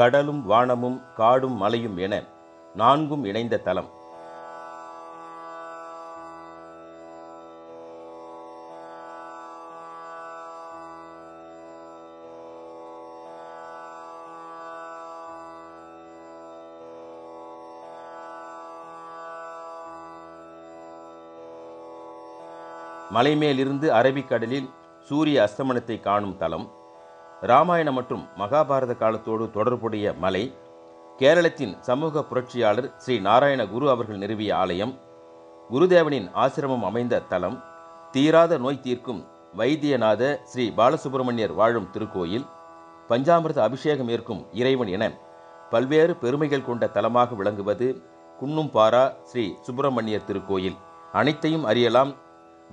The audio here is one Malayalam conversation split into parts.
கடலும் வானமும் காடும் மலையும் என நான்கும் இணைந்த தலம். மலைமேலிருந்து அரபிக்கடலில் சூரிய அஸ்தமனத்தை காணும் தலம். ராமாயணம் மற்றும் மகாபாரத காலத்தோடு தொடர்புடைய மலை கேரளத்தின் சமூக புரட்சியாளர் ஸ்ரீ நாராயண குரு அவர்கள் நிறுவிய ஆலயம் குருதேவனின் ஆசிரமம் அமைந்த தலம் தீராத நோய் தீர்க்கும் வைத்தியநாத ஸ்ரீ பாலசுப்பிரமணியர் வாழும் திருக்கோயில் பஞ்சாமிர்த அபிஷேகம் ஏற்கும் இறைவன் என பல்வேறு பெருமைகள் கொண்ட தலமாக விளங்குவது குன்னும்பாரா ஸ்ரீ சுப்பிரமணியர் திருக்கோயில். அனைத்தையும் அறியலாம்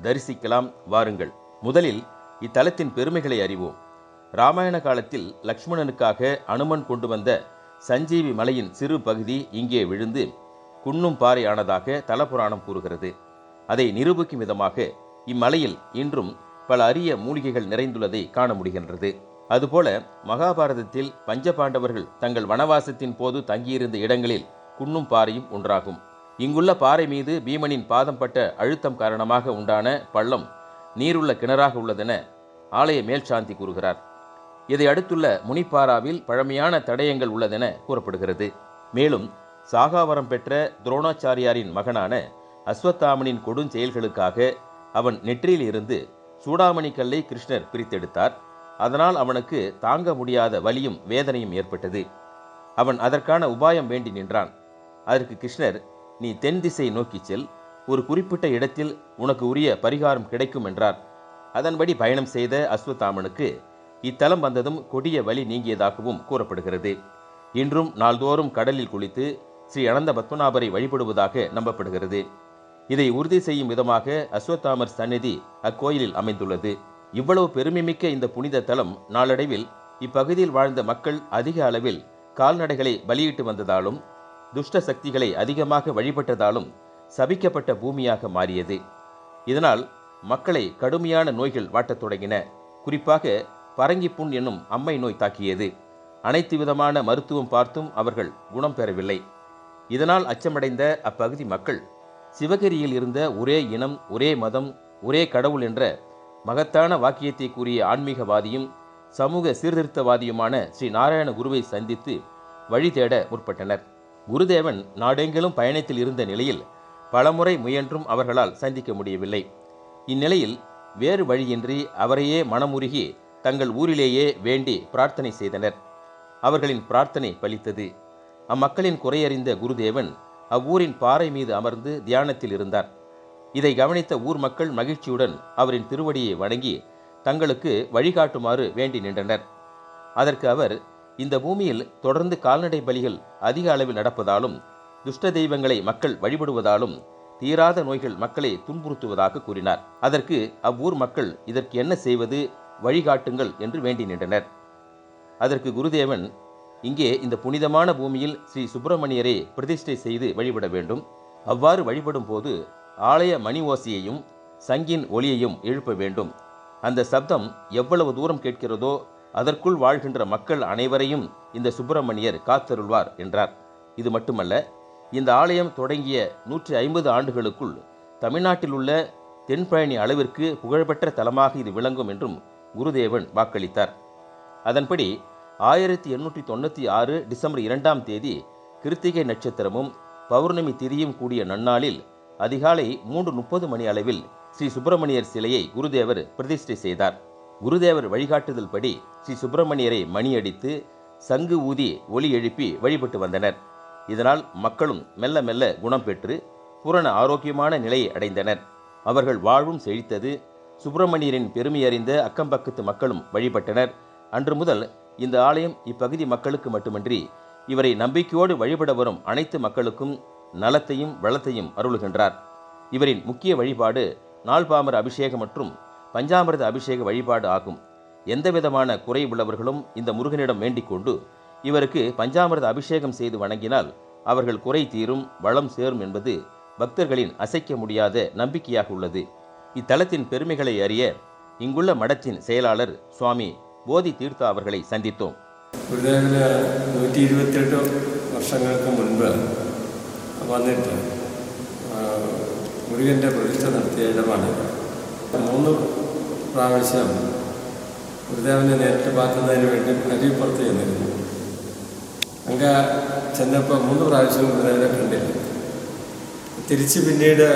தரிசிக்கலாம் வாருங்கள். முதலில் இத்தலத்தின் பெருமைகளை அறிவோம். ராமாயண காலத்தில் லக்ஷ்மணனுக்காக அனுமன் கொண்டு வந்த சஞ்சீவி மலையின் சிறு பகுதி இங்கே விழுந்து குன்னும் பாறை ஆனதாக தலபுராணம் கூறுகிறது. அதை நிரூபிக்கும் விதமாக இம்மலையில் இன்றும் பல அரிய மூலிகைகள் நிறைந்துள்ளதை காண முடிகின்றது. அதுபோல மகாபாரதத்தில் பஞ்சபாண்டவர்கள் தங்கள் வனவாசத்தின் போது தங்கியிருந்த இடங்களில் குன்னும் பாறையும் ஒன்றாகும். இங்குள்ள பாறை மீது பீமனின் பாதம் பட்ட அழுத்தம் காரணமாக உண்டான பள்ளம் நீருள்ள கிணறாக உள்ளதென ஆலய மேல்சாந்தி கூறுகிறார். இதை அடுத்துள்ள முனிப்பாராவில் பழமையான தடயங்கள் உள்ளதென கூறப்படுகிறது. மேலும் சாகாவரம் பெற்ற துரோணாச்சாரியாரின் மகனான அஸ்வத்தாமனின் கொடுஞ்செயல்களுக்காக அவன் நெற்றியில் இருந்து சூடாமணி கல்லை கிருஷ்ணர் பிரித்தெடுத்தார். அதனால் அவனுக்கு தாங்க முடியாத வலியும் வேதனையும் ஏற்பட்டது. அவன் அதற்கான உபாயம் வேண்டி நின்றான். அதற்கு கிருஷ்ணர் நீ தென் திசை நோக்கிச் செல். ஒரு குறிப்பிட்ட இடத்தில் உனக்கு உரிய பரிகாரம் கிடைக்கும் என்றார். அதன்படி பயணம் செய்த அஸ்வத்தாமனுக்கு இத்தலம் வந்ததும் கொடிய வழி நீங்கியதாகவும் கூறப்படுகிறது. இன்றும் நாள்தோறும் கடலில் குளித்து ஸ்ரீ அனந்த பத்மநாபரை வழிபடுவதாக நம்பப்படுகிறது. இதை உறுதி செய்யும் விதமாக அஸ்வத்தாமர் சந்நிதி அக்கோயிலில் அமைந்துள்ளது. இவ்வளவு பெருமைமிக்க இந்த புனித தலம் நாளடைவில் இப்பகுதியில் வாழ்ந்த மக்கள் அதிக அளவில் கால்நடைகளை பலியிட்டு வந்ததாலும் துஷ்ட சக்திகளை அதிகமாக வழிபட்டதாலும் சபிக்கப்பட்ட பூமியாக மாறியது. இதனால் மக்களை கடுமையான நோய்கள் வாட்டத் தொடங்கின. குறிப்பாக பரங்கிப்புண் என்னும் அம்மை நோய் தாக்கியது. அனைத்து விதமான மருத்துவம் பார்த்தும் அவர்கள் குணம் பெறவில்லை. இதனால் அச்சமடைந்த அப்பகுதி மக்கள் சிவகிரியில் இருந்த ஒரே இனம் ஒரே மதம் ஒரே கடவுள் என்ற மகத்தான வாக்கியத்தை கூறிய ஆன்மீகவாதியும் சமூக சீர்திருத்தவாதியுமான ஸ்ரீ நாராயண குருவை சந்தித்து வழி தேட முற்பட்டனர். குருதேவன் நாடெங்கிலும் பயணத்தில் இருந்த நிலையில் பலமுறை முயன்றும் அவர்களால் சந்திக்க முடியவில்லை. இந்நிலையில் வேறு வழியின்றி அவரையே மனமுருகி தங்கள் ஊரிலேயே வேண்டி பிரார்த்தனை செய்தனர். அவர்களின் பிரார்த்தனை பலித்தது. அம்மக்களின் குறையறிந்த குருதேவன் அவ்வூரின் பாறை மீது அமர்ந்து தியானத்தில் இருந்தார். இதை கவனித்த ஊர் மக்கள் மகிழ்ச்சியுடன் அவரின் திருவடியை வணங்கி தங்களுக்கு வழிகாட்டுமாறு வேண்டி நின்றனர். அதற்கு அவர் இந்த பூமியில் தொடர்ந்து கால்நடை பலிகள் அதிக அளவில் நடப்பதாலும் துஷ்ட தெய்வங்களை மக்கள் வழிபடுவதாலும் தீராத நோய்கள் மக்களை துன்புறுத்துவதாக கூறினார். அதற்கு அவ்வூர் மக்கள் இதற்கு என்ன செய்வது? வழிகாட்டுங்கள் என்று வேண்டி நின்றனர். அதற்கு குருதேவன் இங்கே இந்த புனிதமான பூமியில் ஸ்ரீ சுப்பிரமணியரை பிரதிஷ்டை செய்து வழிபட வேண்டும். அவ்வாறு வழிபடும் போது ஆலய மணி ஓசையையும் சங்கின் ஒளியையும் எழுப்ப வேண்டும். அந்த சப்தம் எவ்வளவு தூரம் கேட்கிறதோ அதற்குள் வாழ்கின்ற மக்கள் அனைவரையும் இந்த சுப்பிரமணியர் காத்தருள்வார் என்றார். இது மட்டுமல்ல இந்த ஆலயம் தொடங்கிய நூற்றி ஐம்பது ஆண்டுகளுக்குள் தமிழ்நாட்டில் உள்ள தென்பழனி அளவிற்கு புகழ்பெற்ற தலமாக இது விளங்கும் என்றும் குருதேவன் வாக்களித்தார். அதன்படி ஆயிரத்தி எண்ணூற்றி தொண்ணூற்றி ஆறு டிசம்பர் இரண்டாம் தேதி கிருத்திகை நட்சத்திரமும் பௌர்ணமி திரியும் கூடிய நன்னாளில் அதிகாலை மூன்று முப்பது மணி அளவில் ஸ்ரீ சுப்பிரமணியர் சிலையை குருதேவர் பிரதிஷ்டை செய்தார். குருதேவர் வழிகாட்டுதல் படி ஸ்ரீ சுப்பிரமணியரை மணியடித்து சங்கு ஊதி ஒலி எழுப்பி வழிபட்டு வந்தனர். இதனால் மக்களும் மெல்ல மெல்ல குணம் பெற்று பூரண ஆரோக்கியமான நிலையை அடைந்தனர். அவர்கள் வாழ்வும் செழித்தது சுப்பிரமணியரின் பெருமையறிந்த அக்கம்பக்கத்து மக்களும் வழிபட்டனர். அன்று முதல் இந்த ஆலயம் இப்பகுதி மக்களுக்கு மட்டுமின்றி இவரை நம்பிக்கையோடு வழிபட வரும் அனைத்து மக்களுக்கும் நலத்தையும் வளத்தையும் அருளுகின்றார். இவரின் முக்கிய வழிபாடு நாள்பாமர அபிஷேகம் மற்றும் பஞ்சாமிரத அபிஷேக வழிபாடு ஆகும். எந்தவிதமான குறை உள்ளவர்களும் இந்த முருகனிடம் வேண்டிக்கொண்டு இவருக்கு பஞ்சாமிரத அபிஷேகம் செய்து வணங்கினால் அவர்கள் குறை தீரும் வளம் சேரும் என்பது பக்தர்களின் அசைக்க முடியாத நம்பிக்கையாக உள்ளது. இத்தலத்தின் பெருமைகளை அறிய இங்குள்ள மடத்தின் செயலாளர் சுவாமி போதி தீர்த்தா அவர்களை சந்தித்தோம் ഗുരുദേവന് നൂറ്റി ഇരുപത്തെട്ട് വർഷങ്ങൾക്ക് മുൻപ് വന്നിട്ട് ആ, മുരുകൻ്റെ പ്രതിഷ്ഠ നടത്തിയ ഇടമാണ് മൂന്ന് പ്രാവശ്യം ഗുരുദേവനെ നേരിട്ട് പാക്കുന്നതിന് വേണ്ടി അരിപ്പുറത്ത് ചെന്നിരുന്നു അങ്ങ് ചെന്നപ്പോൾ മൂന്ന് പ്രാവശ്യം ഗുരുദേവനെ കണ്ടില്ല തിരിച്ച് പിന്നീട്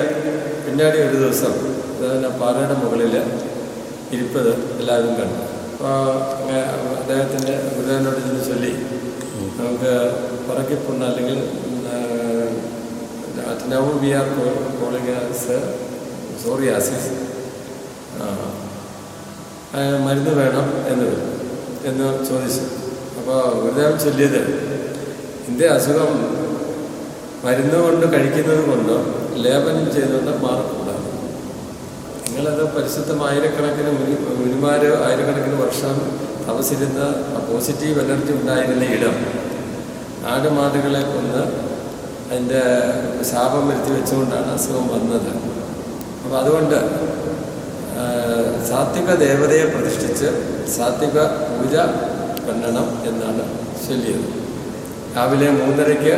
പിന്നാടി ഒരു ദിവസം ആ പാറയുടെ മുകളിൽ ഇരിപ്പത് എല്ലാവരും കണ്ടു. അപ്പോൾ അദ്ദേഹത്തിന്റെ ഗുരുദേവനോട് ചെന്ന് ചൊല്ലി നമുക്ക് പുറക്കിപ്പുണ്ട് അല്ലെങ്കിൽ now we are calling as psoriasis മരുന്ന് വേണം എന്ന് എന്ന് ചോദിച്ചു. അപ്പോൾ ഗുരുദേവൻ ചൊല്ലിയത് എന്റെ അസുഖം മരുന്ന് കൊണ്ട് കഴിക്കുന്നത് കൊണ്ടോ ലേപനം ചെയ്തുകൊണ്ട് മാറക്കൂടാതെ നിങ്ങളത് പരിശുദ്ധം ആയിരക്കണക്കിന് മുനി മുനിമാർ ആയിരക്കണക്കിന് വർഷം തപസിരുന്ന പോസിറ്റീവ് എനർജി ഉണ്ടായിരുന്ന ഇടം. ആടുമാടുകളെ കൊന്ന് അതിന്റെ ശാപം വരുത്തി വെച്ചുകൊണ്ടാണ് അസുഖം വന്നത്. അപ്പം അതുകൊണ്ട് സാത്വിക ദേവതയെ പ്രതിഷ്ഠിച്ച് സാത്വിക പൂജ കണ്ണണം എന്നാണ് ചൊല്ലിയത്. രാവിലെ മൂന്നരയ്ക്ക്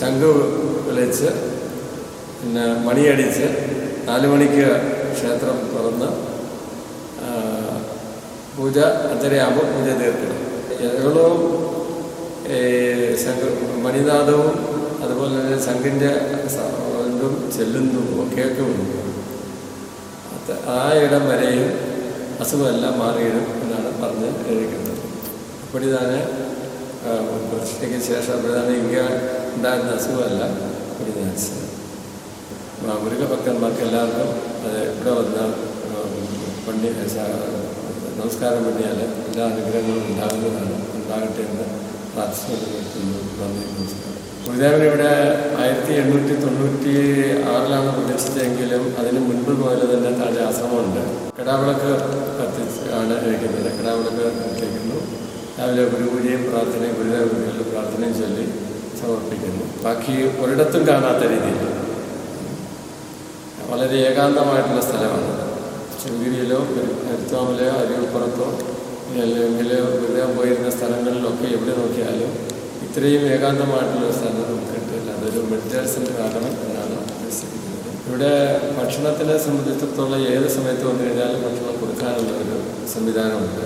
ശംഖ് വിളിച്ച് പിന്നെ മണിയടിച്ച് നാല് മണിക്ക് ക്ഷേത്രം തുറന്ന് പൂജ അഞ്ചരയാകുമ്പോൾ പൂജ തീർക്കണം. ശംഖ മണിനാഥവും അതുപോലെ തന്നെ ശംഖിന്റെ സൗണ്ടും ചെല്ലുന്നതും അത് ആ ഇടം വരെയും അസുഖമെല്ലാം മാറിയിടും എന്നാണ് പറഞ്ഞ് എഴുതിക്കുന്നത് തന്നെ പ്രതിഷ്ഠയ്ക്ക് ശേഷം അപ്പോഴാണ് ഇങ്ങനെ ഉണ്ടായിരുന്ന അസുഖമല്ല കുടിനാശം മൃഗഭക്തന്മാർക്ക് എല്ലാവർക്കും അത് ഇവിടെ വന്നാൽ പണി നമസ്കാരം പണിയാൽ എല്ലാ അനുഗ്രഹങ്ങളും ഉണ്ടാകുന്നതാണ് ഉണ്ടാകട്ടെ എന്ന് പ്രാർത്ഥിക്കുന്നു നന്ദി നമസ്കാരം. ഗുരുദേവൻ ഇവിടെ ആയിരത്തി എണ്ണൂറ്റി തൊണ്ണൂറ്റി ആറിലാണ് പ്രതിഷ്ഠിച്ചെങ്കിലും അതിന് മുൻപ് പോലെ തന്നെ താഴെ ആശ്രമമുണ്ട്. കിടാവിളക്ക് കത്തിച്ച് ആണ് കഴിക്കുന്നത് കിടാവിളക്ക് കത്തിക്കുന്നു. രാവിലെ ഗുരുപൂജയും പ്രാർത്ഥനയും ഗുരുദേവ പ്രാർത്ഥനയും ചൊല്ലി സമർപ്പിക്കുന്നു. ബാക്കി ഒരിടത്തും കാണാത്ത രീതിയിൽ. വളരെ ഏകാന്തമായിട്ടുള്ള സ്ഥലമാണ്. ചെങ്കിരിയിലോ എരുത്താമലയോ അരിയപ്പുറത്തോ അല്ലെങ്കിൽ വെറുതെ പോയിരുന്ന സ്ഥലങ്ങളിലൊക്കെ എവിടെ നോക്കിയാലും ഇത്രയും ഏകാന്തമായിട്ടുള്ള സ്ഥലം നമുക്ക് കിട്ടില്ല. അതൊരു മെഡിറ്റേഷന്റെ കാരണം എന്നാണ് ഉദ്ദേശിക്കുന്നത്. ഇവിടെ ഭക്ഷണത്തിനെ സംബന്ധിച്ചിടത്തോളം ഏത് സമയത്ത് വന്നു കഴിഞ്ഞാലും ഭക്ഷണം കൊടുക്കാനുള്ള ഒരു സംവിധാനമുണ്ട്.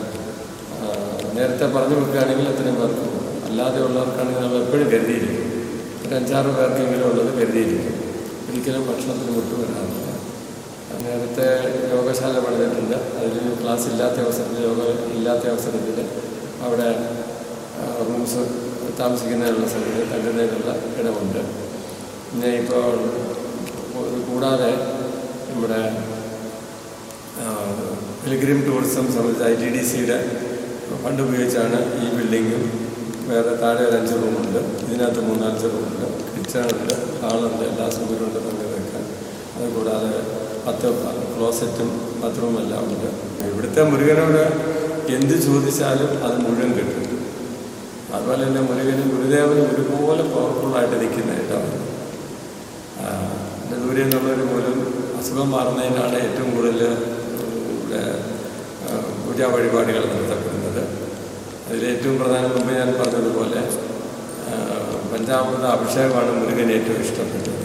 നേരത്തെ പറഞ്ഞു കൊടുക്കുകയാണെങ്കിൽ അത്രയും പേർക്ക് അല്ലാതെ ഉള്ളവർക്കാണെങ്കിൽ നമ്മൾ എപ്പോഴും കരുതിയിരിക്കും. ഒരു അഞ്ചാറ് പേർക്കെങ്കിലും ഉള്ളത് കരുതിയിരിക്കും. ഒരിക്കലും ഭക്ഷണത്തിന് വിട്ടു വരാറില്ല നേരത്തെ യോഗശാല പണിതിട്ടുണ്ട്. അതിൽ ക്ലാസ് ഇല്ലാത്ത അവസരത്തിൽ യോഗ ഇല്ലാത്ത അവസരത്തിൽ അവിടെ റൂംസ് താമസിക്കുന്നതിനുള്ള സൗകര്യം തങ്ങുന്നതിനുള്ള ഇടമുണ്ട്. പിന്നെ ഇപ്പോൾ കൂടാതെ നമ്മുടെ പിലിഗ്രിം ടൂറിസം സംബന്ധിച്ച് ഐ ടി ഡി സിയുടെ ഫണ്ട് ഉപയോഗിച്ചാണ് ഈ ബിൽഡിങ്ങും. വേറെ താഴെ ഒരു അഞ്ച് റൂമുണ്ട്. ഇതിനകത്ത് മൂന്നാലഞ്ച് റൂമുണ്ട്. കിച്ചണുണ്ട്. ഹാളുണ്ട് എല്ലാ സൗകര്യമുണ്ട് വെക്കാൻ. അതുകൂടാതെ പത്ത് ക്ലോസറ്റും ബാത്റൂമും എല്ലാം ഉണ്ട്. ഇവിടുത്തെ മുരുകനോട് എന്ത് ചോദിച്ചാലും അത് മുഴുവൻ കിട്ടും അതുപോലെ തന്നെ മുരുകനും ഗുരുദേവനും ഒരുപോലെ പവർഫുള്ളായിട്ട് നിൽക്കുന്ന ഇടമാണ്. എന്റെ ദൂരെ നിന്നുള്ളവർ പോലും അസുഖം മാറുന്നതിനാണ് ഏറ്റവും കൂടുതൽ ഇവിടെ പൂജാ വഴിപാടുകൾ നടത്തപ്പെടുന്നത്. അതിലേറ്റവും പ്രധാനമന്ത്രി ഞാൻ പറഞ്ഞതുപോലെ പഞ്ചാമൃത അഭിഷേകമാണ് മുരുകൻ ഏറ്റവും ഇഷ്ടപ്പെട്ടത്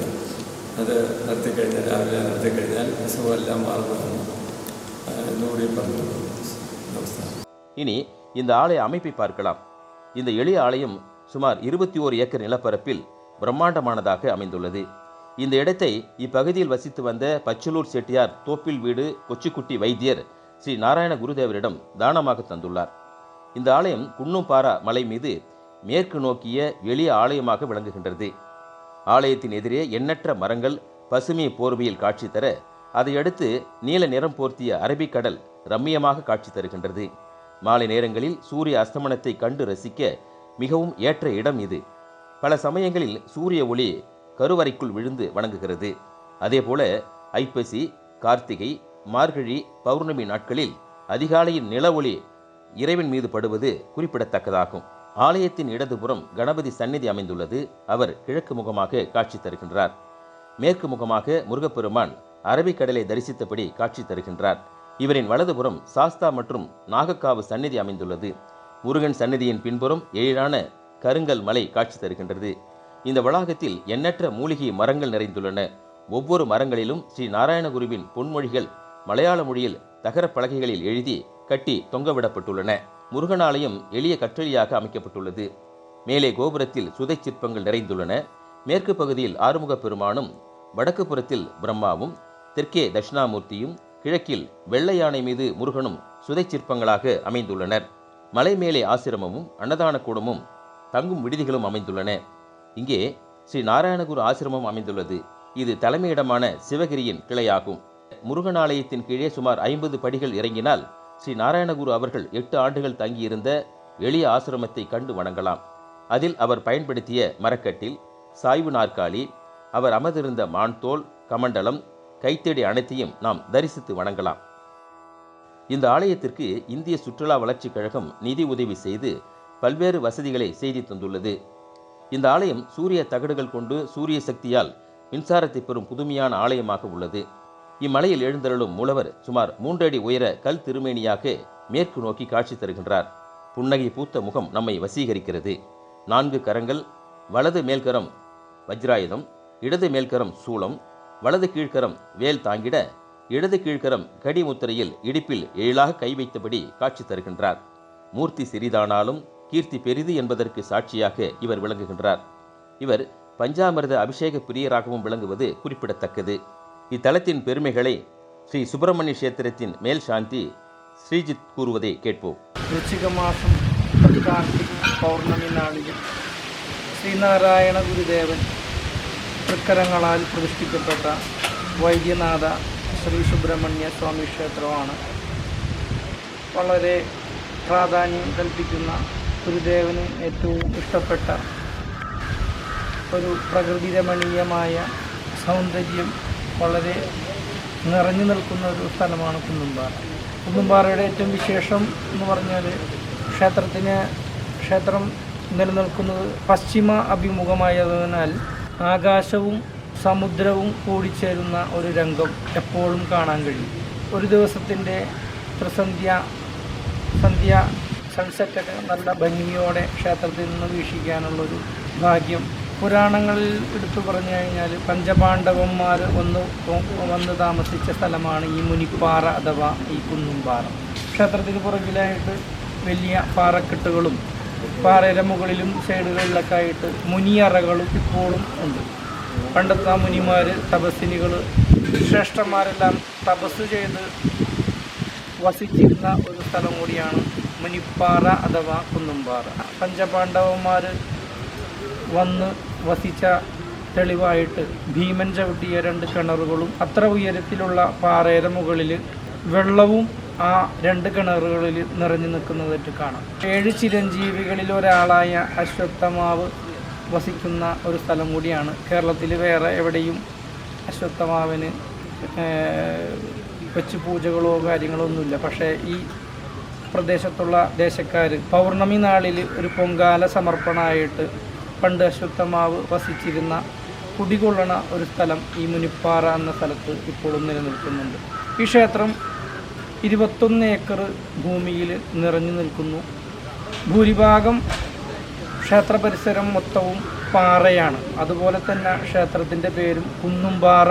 അത് നടത്തിക്കഴിഞ്ഞാൽ രാവിലെ നടത്തിക്കഴിഞ്ഞാൽ അസുഖമെല്ലാം മാറുന്നതാണ് ആ, എന്നുകൂടി പറഞ്ഞു നമസ്കാരം இனி இந்த ஆலய அமைப்பை பார்க்கலாம் இந்த எளிய ஆலயம் சுமார் இருபத்தி ஓரு ஏக்கர் நிலப்பரப்பில் பிரம்மாண்டமானதாக அமைந்துள்ளது இந்த இடத்தை இப்பகுதியில் வசித்து வந்த பச்சலூர் செட்டியார் தோப்பில் வீடு கொச்சிக்குட்டி வைத்தியர் ஸ்ரீ நாராயண குருதேவரிடம் தானமாக தந்துள்ளார் இந்த ஆலயம் குன்னும்பாரா மலை மீது மேற்கு நோக்கிய எளிய ஆலயமாக விளங்குகின்றது. ஆலயத்தின் எதிரே எண்ணற்ற மரங்கள் பசுமை போர்வையில் காட்சி தர அதையடுத்து நீல நிறம் போர்த்திய அரபிக்கடல் ரம்மியமாக காட்சி தருகின்றது. மாலை நேரங்களில் சூரிய அஸ்தமனத்தை கண்டு ரசிக்க மிகவும் ஏற்ற இடம் இது. பல சமயங்களில் சூரிய ஒளி கருவறைக்குள் விழுந்து வணங்குகிறது. அதேபோல ஐப்பசி கார்த்திகை மார்கழி பௌர்ணமி நாட்களில் அதிகாலையின் நில ஒளி இறைவன் மீது படுவது குறிப்பிடத்தக்கதாகும். ஆலயத்தின் இடதுபுறம் கணபதி சந்நிதி அமைந்துள்ளது. அவர் கிழக்கு முகமாக காட்சி தருகின்றார். மேற்கு முகமாக முருகப்பெருமான் அரபிக்கடலை தரிசித்தபடி காட்சி தருகின்றார். இவரின் வலதுபுறம் சாஸ்தா மற்றும் நாகக்காவு சந்நிதி அமைந்துள்ளது. முருகன் சந்நிதியின் பின்புறம் எழிலான கருங்கல் மலை காட்சி தருகின்றது. இந்த வளாகத்தில் எண்ணற்ற மூலிகை மரங்கள் நிறைந்துள்ளன. ஒவ்வொரு மரங்களிலும் ஸ்ரீ நாராயணகுருவின் பொன்மொழிகள் மலையாள மொழியில் தகரப் பலகைகளில் எழுதி கட்டி தொங்கவிடப்பட்டுள்ளன. முருகன் ஆலயம் எளிய கற்றளியாக அமைக்கப்பட்டுள்ளது. மேலே கோபுரத்தில் சுதை சிற்பங்கள் நிறைந்துள்ளன. மேற்கு பகுதியில் ஆறுமுகப் பெருமானும் வடக்கு புறத்தில் பிரம்மாவும் தெற்கே தட்சிணாமூர்த்தியும் கிழக்கில் வெள்ளை யானை மீது முருகனும் சுதை சிற்பங்களாக அமைந்துள்ளனர். மலை மேலே ஆசிரமமும் அன்னதான கூடமும் தங்கும் விடுதிகளும் அமைந்துள்ளன. இங்கே ஸ்ரீ நாராயணகுரு ஆசிரமம் அமைந்துள்ளது. இது தலைமையிடமான சிவகிரியின் கிளையாகும். முருகன் ஆலயத்தின் கீழே சுமார் ஐம்பது படிகள் இறங்கினால் ஸ்ரீ நாராயணகுரு அவர்கள் எட்டு ஆண்டுகள் தங்கியிருந்த எளிய ஆசிரமத்தை கண்டு வணங்கலாம். அதில் அவர் பயன்படுத்திய மரக்கட்டில் சாய்வு நாற்காலி அவர் அமர்ந்திருந்த மான்தோல் கமண்டலம் கைத்தேடி அனைத்தையும் நாம் தரிசித்து வணங்கலாம். இந்த ஆலயத்திற்கு இந்திய சுற்றுலா வளர்ச்சிக் கழகம் நிதி உதவி செய்து பல்வேறு வசதிகளை செய்து தந்துள்ளது. இந்த ஆலயம் சூரிய தகடுகள் கொண்டு சூரிய சக்தியால் மின்சாரத்தை பெறும் புதுமையான ஆலயமாக உள்ளது. இம்மலையில் எழுந்தருளும் மூலவர் சுமார் மூன்றடி உயர கல் திருமேனியாக மேற்கு நோக்கி காட்சி தருகின்றார். புன்னகை பூத்த முகம் நம்மை வசீகரிக்கிறது. நான்கு கரங்கள் வலது மேல்கரம் வஜ்ராயுதம் இடது மேல்கரம் சூளம் வலது கீழ்கரம் வேல் தாங்கிட இடது கீழ்கரம் கடிமுத்திரையில் இடிப்பில் இடுப்பில் எழிலாக கை வைத்தபடி காட்சி தருகின்றார். மூர்த்தி சிறிதானாலும் கீர்த்தி பெரிது என்பதற்கு சாட்சியாக இவர் விளங்குகின்றார். இவர் பஞ்சாமிரத அபிஷேக பிரியராகவும் விளங்குவது குறிப்பிடத்தக்கது. இத்தலத்தின் பெருமைகளை ஸ்ரீ சுப்பிரமணிய கஷேத்திரத்தின் மேல் சாந்தி ஸ்ரீஜித் கூறுவதை கேட்போம் വൃശ്ചിക മാസം കാർത്തിക പൗർണമി നാളിൽ ശ്രീനാരായണ ഗുരുദേവൻ തൃക്കരങ്ങളാൽ പ്രതിഷ്ഠിക്കപ്പെട്ട വൈദ്യനാഥ ശ്രീ സുബ്രഹ്മണ്യ സ്വാമി ക്ഷേത്രമാണ് വളരെ പ്രാധാന്യം കൽപ്പിക്കുന്ന ഗുരുദേവന് ഏറ്റവും ഇഷ്ടപ്പെട്ട ഒരു പ്രകൃതി രമണീയമായ സൗന്ദര്യം വളരെ നിറഞ്ഞു നിൽക്കുന്ന ഒരു സ്ഥലമാണ് കുന്നുംപാറ. കുന്നുംപാറയുടെ ഏറ്റവും വിശേഷം എന്ന് പറഞ്ഞാൽ ക്ഷേത്രത്തിന് ക്ഷേത്രം നിലനിൽക്കുന്നത് പശ്ചിമ അഭിമുഖമായതിനാൽ ആകാശവും സമുദ്രവും കൂടിച്ചേരുന്ന ഒരു രംഗം എപ്പോഴും കാണാൻ കഴിയും. ഒരു ദിവസത്തിന്റെ ത്രിസന്ധ്യ സന്ധ്യ സൺസെറ്റൊക്കെ നല്ല ഭംഗിയോടെ ക്ഷേത്രത്തിൽ നിന്ന് വീക്ഷിക്കാനുള്ളൊരു ഭാഗ്യം പുരാണങ്ങളിൽ എടുത്തു പറഞ്ഞു കഴിഞ്ഞാൽ പഞ്ചപാണ്ഡവന്മാർ വന്ന് വന്ന് താമസിച്ച സ്ഥലമാണ് ഈ മുനിപ്പാറ അഥവാ ഈ കുന്നുംപാറ. ക്ഷേത്രത്തിന് പുറകിലായിട്ട് വലിയ പാറക്കെട്ടുകളും പാറയുടെ മുകളിലും സൈഡുകളിലൊക്കെ ആയിട്ട് മുനിയറകളും ഇപ്പോഴും ഉണ്ട്. പണ്ടത്തെ മുനിമാർ തപസ്സിനികൾ ശ്രേഷ്ഠന്മാരെല്ലാം തപസ് ചെയ്ത് വസിച്ചിരുന്ന ഒരു സ്ഥലം കൂടിയാണ് മുനിപ്പാറ അഥവാ കുന്നുംപാറ. പഞ്ചപാണ്ഡവന്മാർ വന്ന് വസിച്ച തെളിവായിട്ട് ഭീമൻ ചവിട്ടിയ രണ്ട് കിണറുകളും അത്ര ഉയരത്തിലുള്ള പാറയുടെ മുകളിൽ വെള്ളവും ആ രണ്ട് കിണറുകളിൽ നിറഞ്ഞു നിൽക്കുന്നതായിട്ട് കാണാം. ഏഴ് ചിരഞ്ജീവികളിൽ ഒരാളായ അശ്വത്ഥമാവ് വസിക്കുന്ന ഒരു സ്ഥലം കൂടിയാണ്. കേരളത്തിൽ വേറെ എവിടെയും അശ്വത്ഥമാവിന് വെച്ച് പൂജകളോ കാര്യങ്ങളോ ഒന്നുമില്ല. പക്ഷേ ഈ പ്രദേശത്തുള്ള ദേശക്കാർ പൗർണമി നാളിൽ ഒരു പൊങ്കാല സമർപ്പണമായിട്ട് പണ്ട് അശ്വത്ഥമാവ് വസിച്ചിരുന്ന കുടികൊള്ളണ ഒരു സ്ഥലം ഈ മുനിപ്പാറ എന്ന സ്ഥലത്ത് ഇപ്പോഴും നിലനിൽക്കുന്നുണ്ട്. ഈ ക്ഷേത്രം ഇരുപത്തൊന്ന് ഏക്കർ ഭൂമിയിൽ നിറഞ്ഞു നിൽക്കുന്നു. ഭൂരിഭാഗം ക്ഷേത്ര പരിസരം മൊത്തവും പാറയാണ്. അതുപോലെ തന്നെ ക്ഷേത്രത്തിന്റെ പേരും കുന്നുംപാറ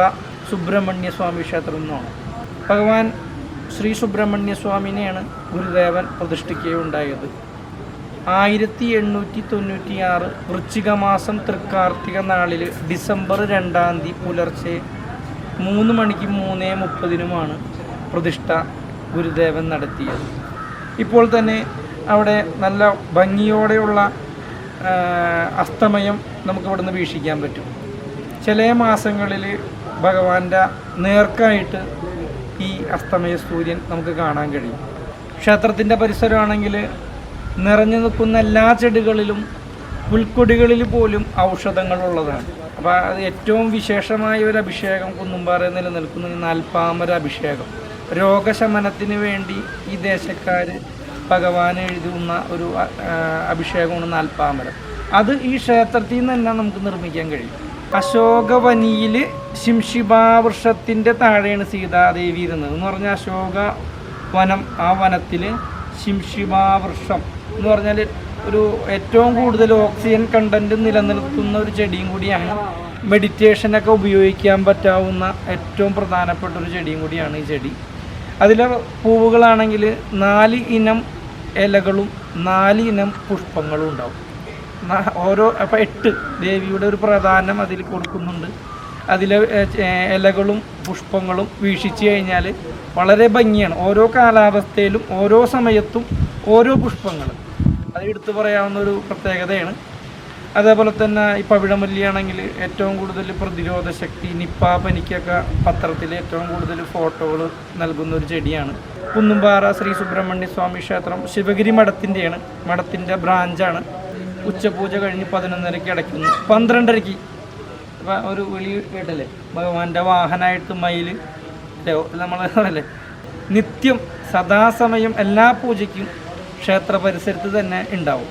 സുബ്രഹ്മണ്യസ്വാമി ക്ഷേത്രം എന്നാണ്. ഭഗവാൻ ശ്രീ സുബ്രഹ്മണ്യ സ്വാമിനെയാണ് ഗുരുദേവൻ പ്രതിഷ്ഠിക്കുകയുണ്ടായത്. ആയിരത്തി എണ്ണൂറ്റി തൊണ്ണൂറ്റി ആറ് വൃശ്ചിക മാസം തൃക്കാർത്തിക നാളിൽ ഡിസംബർ രണ്ടാം തീയതി പുലർച്ചെ മൂന്ന് മണിക്ക് മൂന്ന് മുപ്പതിനുമാണ് പ്രതിഷ്ഠ ഗുരുദേവൻ നടത്തിയത്. ഇപ്പോൾ തന്നെ അവിടെ നല്ല ഭംഗിയോടെയുള്ള അസ്തമയം നമുക്ക് നിന്ന് വീക്ഷിക്കാൻ പറ്റും. ചില മാസങ്ങളിൽ ഭഗവാന്റെ നേർക്കായിട്ട് ഈ അസ്തമയ സൂര്യൻ നമുക്ക് കാണാൻ കഴിയും. ക്ഷേത്രത്തിന്റെ പരിസരമാണെങ്കിൽ നിറഞ്ഞു നിൽക്കുന്ന എല്ലാ ചെടികളിലും പുൽക്കൊടികളിൽ പോലും ഔഷധങ്ങളുള്ളതാണ്. അപ്പോൾ അത് ഏറ്റവും വിശേഷമായ ഒരു അഭിഷേകം കുന്നുംപാറയിൽ നിലനിൽക്കുന്ന നാൽപ്പാമര അഭിഷേകം. രോഗശമനത്തിന് വേണ്ടി ഈ ദേശക്കാർ ഭഗവാൻ എഴുതുന്ന ഒരു അഭിഷേകമാണ് നാൽപ്പാമരം. അത് ഈ ക്ഷേത്രത്തിൽ നിന്ന് തന്നെ നമുക്ക് നിർമ്മിക്കാൻ കഴിയും. അശോകവനിയിൽ ശിംഷിപാവൃഷത്തിന്റെ താഴെയാണ് സീതാദേവി ഇരുന്നത്. എന്ന് പറഞ്ഞാൽ അശോക വനം ആ വനത്തിൽ ശിംഷിമാവൃക്ഷം എന്ന് പറഞ്ഞാൽ ഒരു ഏറ്റവും കൂടുതൽ ഓക്സിജൻ കണ്ടന്റ് നിലനിർത്തുന്ന ഒരു ചെടിയും കൂടിയാണ്. മെഡിറ്റേഷനൊക്കെ ഉപയോഗിക്കാൻ പറ്റാവുന്ന ഏറ്റവും പ്രധാനപ്പെട്ട ഒരു ചെടിയും കൂടിയാണ് ഈ ചെടി. അതിലെ പൂവുകളാണെങ്കിൽ നാല് ഇനം ഇലകളും നാല് ഇനം പുഷ്പങ്ങളും ഉണ്ടാവും. ഓരോ അപ്പോൾ എട്ട് ദേവിയുടെ ഒരു പ്രാധാന്യം അതിൽ കൊടുക്കുന്നുണ്ട്. അതിലെ ഇലകളും പുഷ്പങ്ങളും വീക്ഷിച്ചു കഴിഞ്ഞാൽ വളരെ ഭംഗിയാണ്. ഓരോ കാലാവസ്ഥയിലും ഓരോ സമയത്തും ഓരോ പുഷ്പങ്ങൾ അത് എടുത്തു പറയാവുന്ന ഒരു പ്രത്യേകതയാണ്. അതേപോലെ തന്നെ ഈ പവിഴമല്ലിയാണെങ്കിൽ ഏറ്റവും കൂടുതൽ പ്രതിരോധ ശക്തി നിപ്പ പനിക്കൊക്കെ പത്രത്തിൽ ഏറ്റവും കൂടുതൽ ഫോട്ടോകൾ നൽകുന്ന ഒരു ചെടിയാണ്. കുന്നുംപാറ ശ്രീ സുബ്രഹ്മണ്യ സ്വാമി ക്ഷേത്രം ശിവഗിരി മഠത്തിന്റെയാണ്. മഠത്തിന്റെ ബ്രാഞ്ചാണ്. ഉച്ചപൂജ കഴിഞ്ഞ് പതിനൊന്നരയ്ക്ക് അടയ്ക്കുന്നു. പന്ത്രണ്ടരയ്ക്ക്. ഒരു വിളി കേട്ടല്ലേ? ഭഗവാന്റെ വാഹനമായിട്ട് മയിൽ നമ്മൾ പറയല്ലേ? നിത്യം സദാസമയം എല്ലാ പൂജയ്ക്കും ക്ഷേത്ര പരിസരത്ത് തന്നെ ഉണ്ടാവും.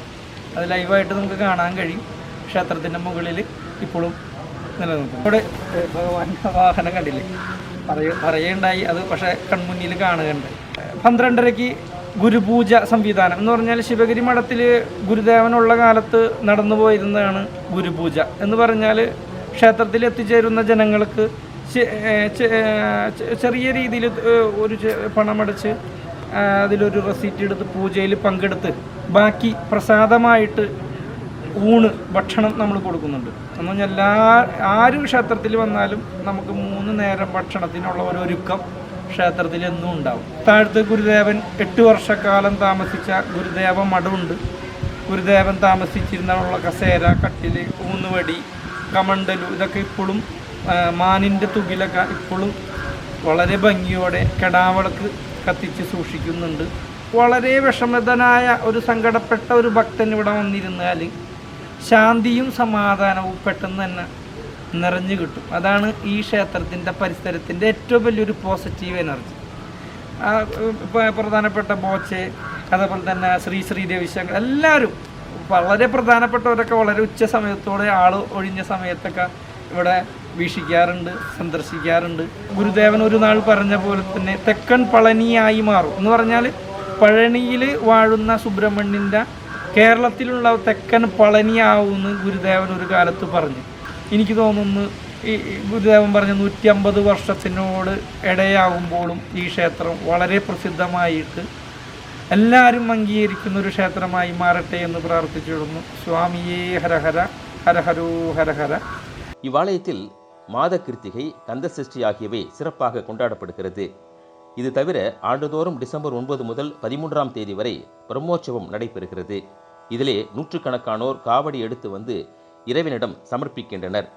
അത് ലൈവായിട്ട് നമുക്ക് കാണാൻ കഴിയും. ക്ഷേത്രത്തിന്റെ മുകളിൽ ഇപ്പോഴും നിലനിൽക്കും ഇവിടെ ഭഗവാന്റെ വാഹനം കണ്ടില്ലേ? പറയ പറയുണ്ടായി അത് പക്ഷേ കൺമുന്നിൽ കാണുകയുണ്ട് പന്ത്രണ്ടരയ്ക്ക് ഗുരുപൂജ സംവിധാനം. എന്ന് പറഞ്ഞാൽ ശിവഗിരി മഠത്തിൽ ഗുരുദേവനുള്ള കാലത്ത് നടന്നു പോയിരുന്നതാണ് ഗുരുപൂജ. എന്ന് പറഞ്ഞാൽ ക്ഷേത്രത്തിൽ എത്തിച്ചേരുന്ന ജനങ്ങൾക്ക് ചെറിയ രീതിയിൽ ഒരു പണമടച്ച് അതിലൊരു റെസീറ്റ് എടുത്ത് പൂജയിൽ പങ്കെടുത്ത് ബാക്കി പ്രസാദമായിട്ട് ഊണ് ഭക്ഷണം നമ്മൾ കൊടുക്കുന്നുണ്ട്. എന്ന് പറഞ്ഞാൽ എല്ലാ ആരും ക്ഷേത്രത്തിൽ വന്നാലും നമുക്ക് മൂന്ന് നേരം ഭക്ഷണത്തിനുള്ള ഒരു ഒരുക്കം ക്ഷേത്രത്തിൽ എന്നും ഉണ്ടാവും. താഴത്ത് ഗുരുദേവൻ എട്ട് വർഷക്കാലം താമസിച്ച ഗുരുദേവ മടുണ്ട് ഗുരുദേവൻ താമസിച്ചിരുന്നുള്ള കസേര കട്ടിൽ ഊന്നുവടി കമണ്ടലു ഇതൊക്കെ ഇപ്പോഴും മാനിന്റെ തുകിലൊക്കെ ഇപ്പോഴും വളരെ ഭംഗിയോടെ കെടാവിളക്ക് കത്തിച്ച് സൂക്ഷിക്കുന്നുണ്ട്. വളരെ വിഷമതനായ ഒരു സങ്കടപ്പെട്ട ഒരു ഭക്തൻ ഇവിടെ വന്നിരുന്നാൽ ശാന്തിയും സമാധാനവും പെട്ടെന്ന് തന്നെ നിറഞ്ഞു കിട്ടും. അതാണ് ഈ ക്ഷേത്രത്തിന്റെ പരിസരത്തിന്റെ ഏറ്റവും വലിയൊരു പോസിറ്റീവ് എനർജി പ്രധാനപ്പെട്ട ബോച്ചെ അതേപോലെ തന്നെ ശ്രീ ശ്രീ രവിശങ്കർ എല്ലാവരും വളരെ പ്രധാനപ്പെട്ടവരൊക്കെ വളരെ ഉച്ച സമയത്തോടെ ആൾ ഒഴിഞ്ഞ സമയത്തൊക്കെ ഇവിടെ വീക്ഷിക്കാറുണ്ട് സന്ദർശിക്കാറുണ്ട്. ഗുരുദേവൻ ഒരു നാൾ പറഞ്ഞ പോലെ തന്നെ തെക്കൻ പളനിയായി മാറും. എന്ന് പറഞ്ഞാൽ പഴനിയിൽ വാഴുന്ന സുബ്രഹ്മണ്യന്റെ കേരളത്തിലുള്ള തെക്കൻ പളനിയാവുമെന്ന് ഗുരുദേവൻ ഒരു കാലത്ത് പറഞ്ഞു. എനിക്ക് തോന്നുന്നു ഈ ഗുരുദേവൻ പറഞ്ഞ നൂറ്റി അമ്പത് വർഷത്തിനോട് ഇടയാകുമ്പോഴും ഈ ക്ഷേത്രം വളരെ പ്രസിദ്ധമായിട്ട് എല്ലാവരും അംഗീകരിക്കുന്ന ഒരു ക്ഷേത്രമായി മാറട്ടെ എന്ന് പ്രാർത്ഥിച്ചിടുന്നു സ്വാമിയേ ഹരഹര ഹരഹരോ ഹരഹര. ഈ மாத கிருத்திகை கந்தசஷ்டி ஆகியவை சிறப்பாக கொண்டாடப்படுகிறது. இது தவிர ஆண்டுதோறும் டிசம்பர் ஒன்பது முதல் பதிமூன்றாம் தேதி வரை பிரம்மோற்சவம் நடைபெறுகிறது. இதிலே நூற்றுக்கணக்கானோர் காவடி எடுத்து வந்து இறைவனிடம் சமர்ப்பிக்கின்றனர்.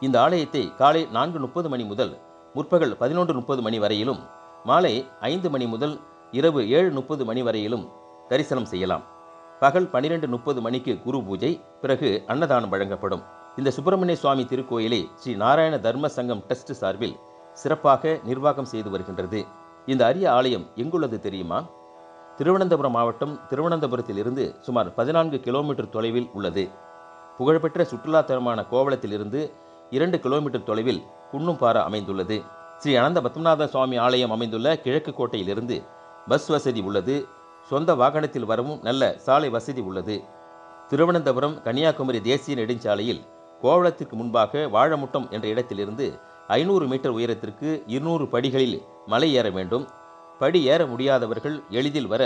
இந்த ஆலயத்தை காலை நான்கு முப்பது மணி முதல் முற்பகல் பதினொன்று முப்பது மணி வரையிலும் மாலை ஐந்து மணி முதல் இரவு ஏழு முப்பது மணி வரையிலும் தரிசனம் செய்யலாம். பகல் பனிரெண்டு முப்பது மணிக்கு குரு பூஜை பிறகு அன்னதானம் வழங்கப்படும். இந்த சுப்பிரமணிய சுவாமி திருக்கோயிலை ஸ்ரீ நாராயண தர்ம சங்கம் ட்ரஸ்ட் சார்பில் சிறப்பாக நிர்வாகம் செய்து வருகின்றது. இந்த அரிய ஆலயம் எங்குள்ளது தெரியுமா? திருவனந்தபுரம் மாவட்டம் திருவனந்தபுரத்திலிருந்து சுமார் பதினான்கு கிலோமீட்டர் தொலைவில் உள்ளது. புகழ்பெற்ற சுற்றுலா தலமான கோவளத்திலிருந்து இரண்டு கிலோமீட்டர் தொலைவில் குன்னும்பாறை அமைந்துள்ளது. ஸ்ரீ அனந்த பத்மநாத சுவாமி ஆலயம் அமைந்துள்ள கிழக்கு கோட்டையிலிருந்து பஸ் வசதி உள்ளது. சொந்த வாகனத்தில் வரவும் நல்ல சாலை வசதி உள்ளது. திருவனந்தபுரம் கன்னியாகுமரி தேசிய நெடுஞ்சாலையில் கோவளத்திற்கு முன்பாக வாழமுட்டம் என்ற இடத்திலிருந்து ஐநூறு மீட்டர் உயரத்திற்கு இருநூறு படிகளில் மலை ஏற வேண்டும். படி ஏற முடியாதவர்கள் எளிதில் வர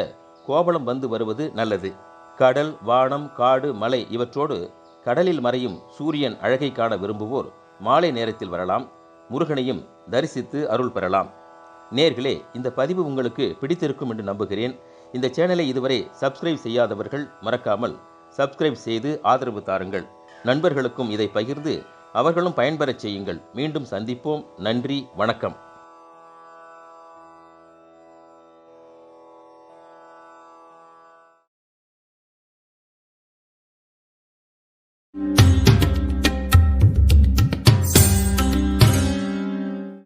கோவளம் வந்து வருவது நல்லது. கடல் வானம் காடு மலை இவற்றோடு கடலில் மறையும் சூரியன் அழகை காண விரும்புவோர் மாலை நேரத்தில் வரலாம். முருகனையும் தரிசித்து அருள் பெறலாம். நேர்களே இந்த பதிவு உங்களுக்கு பிடித்திருக்கும் என்று நம்புகிறேன். இந்த சேனலை இதுவரை சப்ஸ்கிரைப் செய்யாதவர்கள் மறக்காமல் சப்ஸ்கிரைப் செய்து ஆதரவு தாருங்கள். நண்பர்களுக்கும் இதை பகிர்ந்து அவர்களும் பயன்பெறச் செய்யுங்கள். மீண்டும் சந்திப்போம். நன்றி. வணக்கம்.